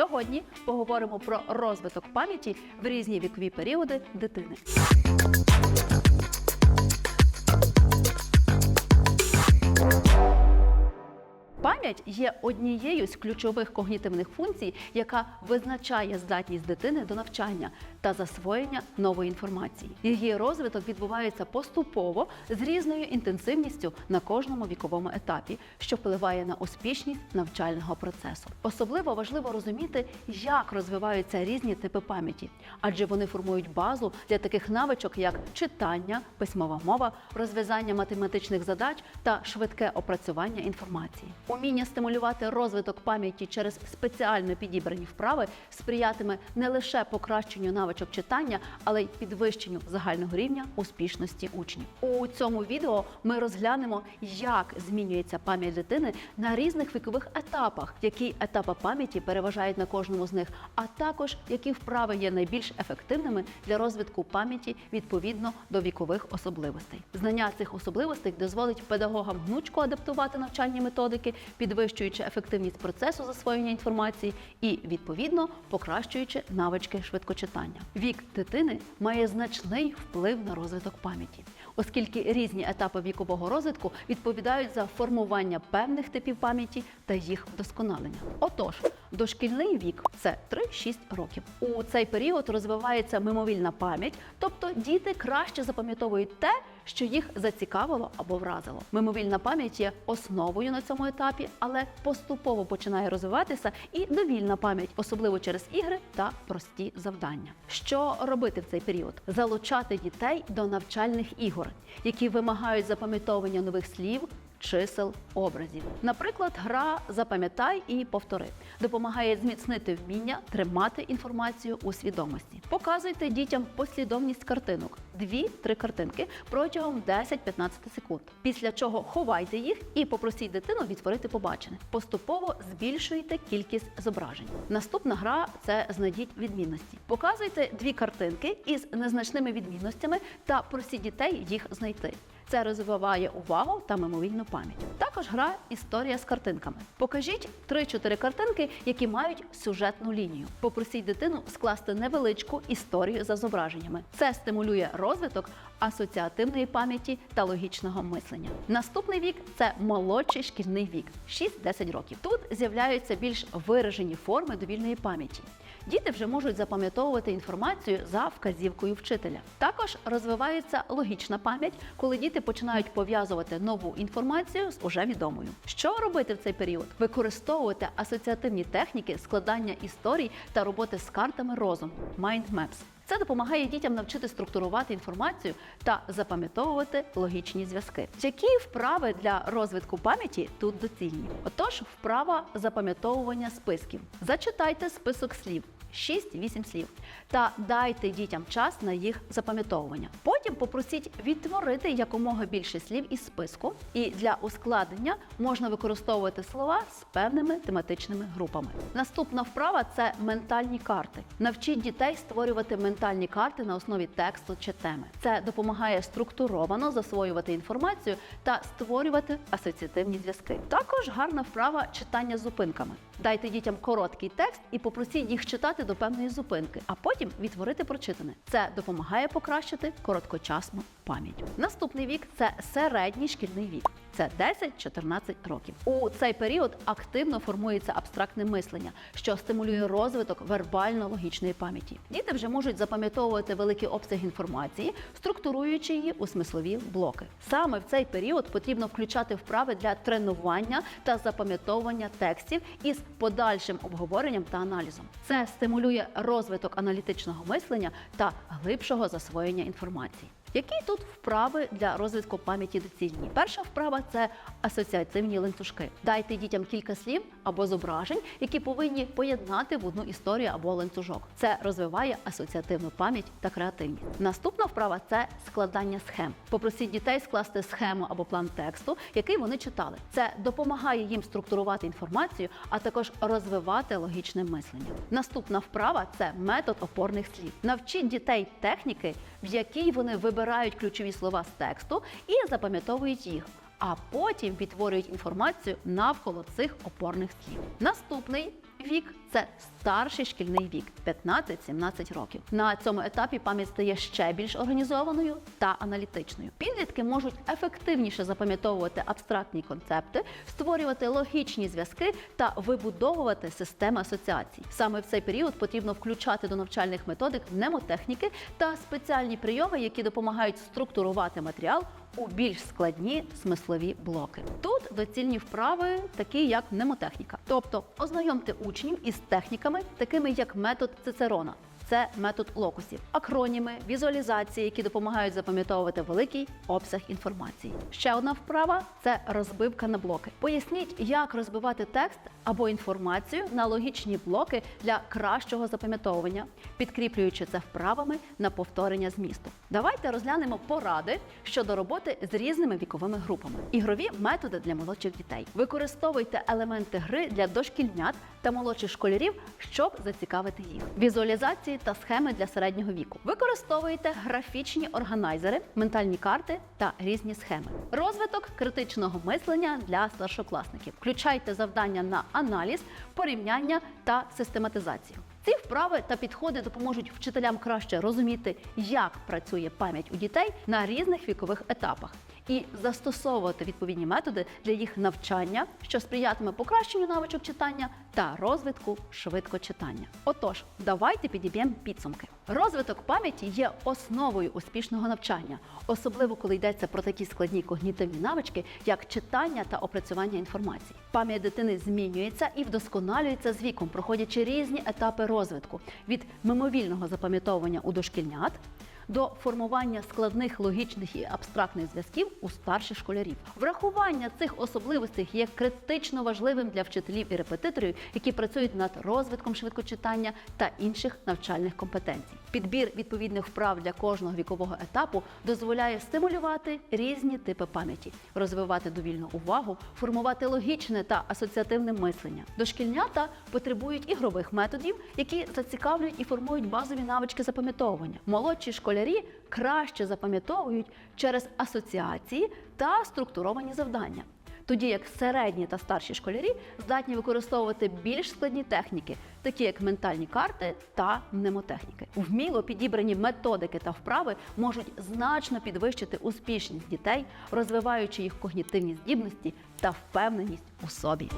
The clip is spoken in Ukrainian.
Сьогодні поговоримо про розвиток пам'яті в різні вікові періоди дитини. Пам'ять є однією з ключових когнітивних функцій, яка визначає здатність дитини до навчання та засвоєння нової інформації. Її розвиток відбувається поступово з різною інтенсивністю на кожному віковому етапі, що впливає на успішність навчального процесу. Особливо важливо розуміти, як розвиваються різні типи пам'яті, адже вони формують базу для таких навичок, як читання, письмова мова, розв'язання математичних задач та швидке опрацювання інформації. Уміння стимулювати розвиток пам'яті через спеціально підібрані вправи сприятиме не лише покращенню навичок читання, але й підвищенню загального рівня успішності учнів. У цьому відео ми розглянемо, як змінюється пам'ять дитини на різних вікових етапах, які етапи пам'яті переважають на кожному з них, а також які вправи є найбільш ефективними для розвитку пам'яті відповідно до вікових особливостей. Знання цих особливостей дозволить педагогам гнучко адаптувати навчальні методики, підвищуючи ефективність процесу засвоєння інформації і відповідно покращуючи навички швидкочитання. Вік дитини має значний вплив на розвиток пам'яті, оскільки різні етапи вікового розвитку відповідають за формування певних типів пам'яті та їх вдосконалення. Отож, дошкільний вік це 3-6 років. У цей період розвивається мимовільна пам'ять, тобто діти краще запам'ятовують те, що їх зацікавило або вразило. Мимовільна пам'ять є основою на цьому етапі, але поступово починає розвиватися і довільна пам'ять, особливо через ігри та прості завдання. Що робити в цей період? Залучати дітей до навчальних ігор, які вимагають запам'ятовування нових слів. Чисел образів, наприклад, гра Запам'ятай і повтори допомагає зміцнити вміння тримати інформацію у свідомості. Показуйте дітям послідовність картинок, дві-три картинки протягом 10-15 секунд. Після чого ховайте їх і попросіть дитину відтворити побачене. Поступово збільшуйте кількість зображень. Наступна гра це знайдіть відмінності. Показуйте дві картинки із незначними відмінностями та просіть дітей їх знайти. Це розвиває увагу та мимовільну пам'ять. Також гра історія з картинками. Покажіть 3-4 картинки, які мають сюжетну лінію. Попросіть дитину скласти невеличку історію за зображеннями. Це стимулює розвиток асоціативної пам'яті та логічного мислення. Наступний вік це молодший шкільний вік 6-10 років. Тут з'являються більш виражені форми довільної пам'яті. Діти вже можуть запам'ятовувати інформацію за вказівкою вчителя. Також розвивається логічна пам'ять, коли діти починають пов'язувати нову інформацію з уже відомою. Що робити в цей період? Використовувати асоціативні техніки складання історій та роботи з картами розуму mind maps. Це допомагає дітям навчити структурувати інформацію та запам'ятовувати логічні зв'язки. Які вправи для розвитку пам'яті тут доцільні? Отож, вправа запам'ятовування списків. Зачитайте список слів. 6-8 слів та дайте дітям час на їх запам'ятовування. Потім попросіть відтворити якомога більше слів із списку, і для ускладнення можна використовувати слова з певними тематичними групами. Наступна вправа це ментальні карти. Навчіть дітей створювати ментальні карти на основі тексту чи теми. Це допомагає структуровано засвоювати інформацію та створювати асоціативні зв'язки. Також гарна вправа читання з зупинками. Дайте дітям короткий текст і попросіть їх читати до певної зупинки, а потім відтворити прочитане. Це допомагає покращити короткочасну пам'ять. Наступний вік це середній шкільний вік. Це 10-14 років. У цей період активно формується абстрактне мислення, що стимулює розвиток вербально-логічної пам'яті. Діти вже можуть запам'ятовувати великий обсяг інформації, структуруючи її у смислові блоки. Саме в цей період потрібно включати вправи для тренування та запам'ятовування текстів із подальшим обговоренням та аналізом. Це стимулює розвиток аналітичного мислення та глибшого засвоєння інформації. Які тут вправи для розвитку пам'яті доцільні? Перша вправа це асоціативні ланцюжки. Дайте дітям кілька слів або зображень, які повинні поєднати в одну історію або ланцюжок. Це розвиває асоціативну пам'ять та креативність. Наступна вправа це складання схем. Попросіть дітей скласти схему або план тексту, який вони читали. Це допомагає їм структурувати інформацію, а також розвивати логічне мислення. Наступна вправа це метод опорних слів. Навчіть дітей техніки, в якій вони вибирають ключові слова з тексту і запам'ятовують їх. А потім відтворюють інформацію навколо цих опорних слів. Наступний вік це старший шкільний вік 15-17 років. На цьому етапі пам'ять стає ще більш організованою та аналітичною. Підлітки можуть ефективніше запам'ятовувати абстрактні концепти, створювати логічні зв'язки та вибудовувати системи асоціацій. Саме в цей період потрібно включати до навчальних методик мнемотехніки та спеціальні прийоми, які допомагають структурувати матеріал у більш складні смислові блоки. Тут доцільні вправи, такі як мнемотехніка, тобто ознайомте учнів із техніками, такими як метод Цицерона. Це метод локусів, акроніми, візуалізації, які допомагають запам'ятовувати великий обсяг інформації. Ще одна вправа це розбивка на блоки. Поясніть, як розбивати текст або інформацію на логічні блоки для кращого запам'ятовування, підкріплюючи це вправами на повторення змісту. Давайте розглянемо поради щодо роботи з різними віковими групами. Ігрові методи для молодших дітей. Використовуйте елементи гри для дошкільнят та молодших школярів, щоб зацікавити їх. Візуалізації та схеми для середнього віку. Використовуйте графічні органайзери, ментальні карти та різні схеми. Розвиток критичного мислення для старшокласників. Включайте завдання на аналіз, порівняння та систематизацію. Ці вправи та підходи допоможуть вчителям краще розуміти, як працює пам'ять у дітей на різних вікових етапах, і застосовувати відповідні методи для їх навчання, що сприятиме покращенню навичок читання та розвитку швидкочитання. Отож, давайте підіб'ємо підсумки. Розвиток пам'яті є основою успішного навчання, особливо коли йдеться про такі складні когнітивні навички, як читання та опрацювання інформації. Пам'ять дитини змінюється і вдосконалюється з віком, проходячи різні етапи розвитку від мимовільного запам'ятовування у дошкільнят до формування складних логічних і абстрактних зв'язків у старших школярів. Врахування цих особливостей є критично важливим для вчителів і репетиторів, які працюють над розвитком швидкочитання та інших навчальних компетенцій. Підбір відповідних вправ для кожного вікового етапу дозволяє стимулювати різні типи пам'яті, розвивати довільну увагу, формувати логічне та асоціативне мислення. Дошкільнята потребують ігрових методів, які зацікавлюють і формують базові навички запам'ятовування. Молодші школярі краще запам'ятовують через асоціації та структуровані завдання. Тоді як середні та старші школярі здатні використовувати більш складні техніки, такі як ментальні карти та мнемотехніки. Вміло підібрані методики та вправи можуть значно підвищити успішність дітей, розвиваючи їх когнітивні здібності та впевненість у собі.